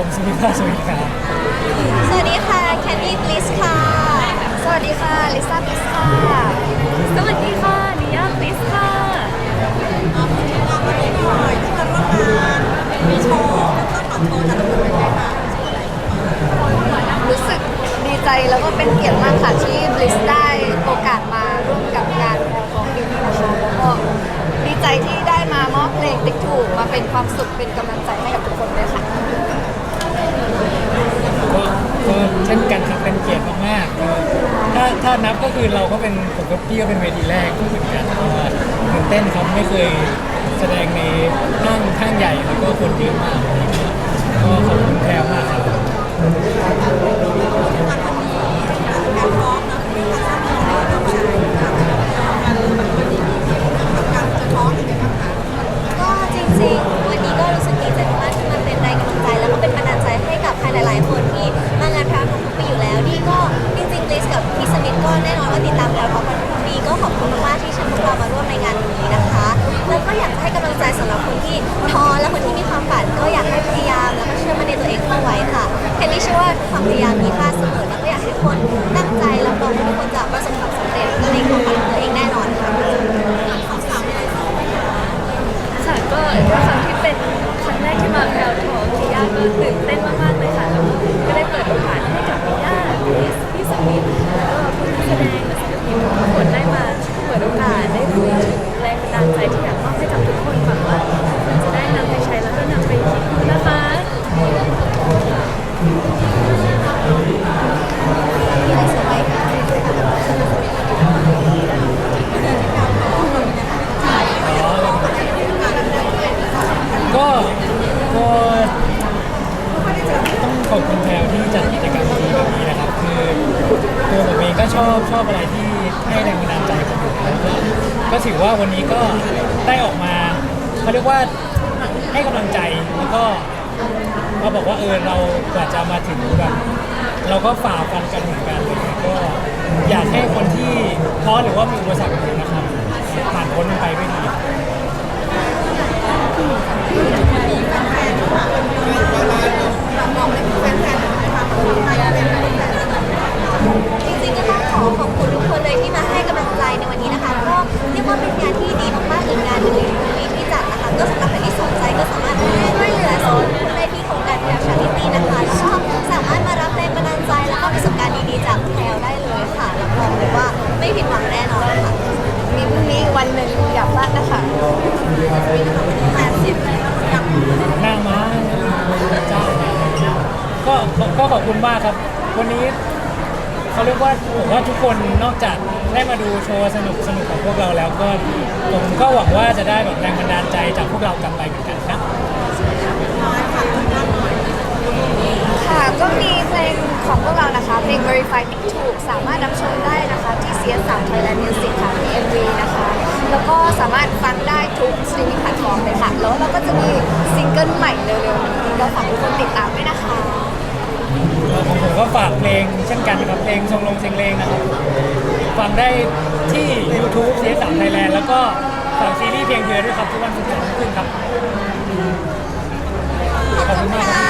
ผมสุวิภาสวิทครับสวัสดีค่ะแคนดี้บลิสค่ะ สวัสดีค่ะลิซ่าบลิสค่ะ สวัสดีค่ะนิยาคริสค่ะรู้สึกดีใจแล้วก็เป็นเกียรติมากค่ะที่บลิสได้โอกาสมาร่วมกับงานของดิวนะคะแล้วก็ดีใจที่ได้มามอบเพลงติ๊กถูกมาเป็นความสุขเป็นกำลังใจให้กับทุกคนเลยค่ะ ก็ก็เช่นกันครับเป็นเกียรติมากๆถ้าถ้านับก็คือเราก็เป็นผมกับพี่ก็เป็นเวทีแรกเหมือนกันเพราะว่าตื่นเต้นครับไม่เคยแสดงในห้างข้างใหญ่แล้วก็คนเยอะมากก็ขอบคุณแพรวมากครับ ในงานนี้ ก็ต้องขอบคุณแพรวที่จัดกิจกรรมดีแบบนี้นะครับ คือตัวผมเองก็ชอบชอบอะไรที่ให้แรงบันดาลใจผมอยู่แล้วก็ก็ถือว่าวันนี้ก็ได้ออกมาเขาเรียกว่าให้กำลังใจแล้วก็มาบอกว่าเออเรากว่าจะมาถึงแบบเราก็ฝ่าฟันกันเหมือนกันเลยก็อยากให้คนที่ท้อหรือว่ามีอุปสรรคอยู่นะครับผ่านพ้นมันไปด้วยดี คุณมากครับ วันนี้เขาเรียกว่าผมว่าทุกคนนอกจากได้มาดูโชว์สนุกสนุกของพวกเราแล้วก็ผมก็หวังว่าจะได้แบบแรงบันดาลใจจากพวกเรากลับไปเหมือนกันนะค่ะก็มีเพลงของพวกเรานะคะ เพลง Verify ผิดถูกสามารถรับชมได้นะคะ ที่ CS3 Thailand Music ค่ะมี MV นะคะ แล้วก็สามารถฟังได้ทุกสตรีมมิ่งแพลตฟอร์มเลยค่ะ แล้วเราก็จะมีซิงเกิลใหม่เร็วๆนี้ก็ฝากทุกคนติดตามด้วยนะคะ ก็ฝากเพลงเช่นกันครับเพลงทรงลงเสียงเลงนะครับฟังได้ที่ YouTube เสียสามไทยแลนด์แล้วก็ฝากซีรีส์เพียงเธอด้วยครับทุกวันศุกร์สองทุ่มครึ่งครับขอบคุณมากครับ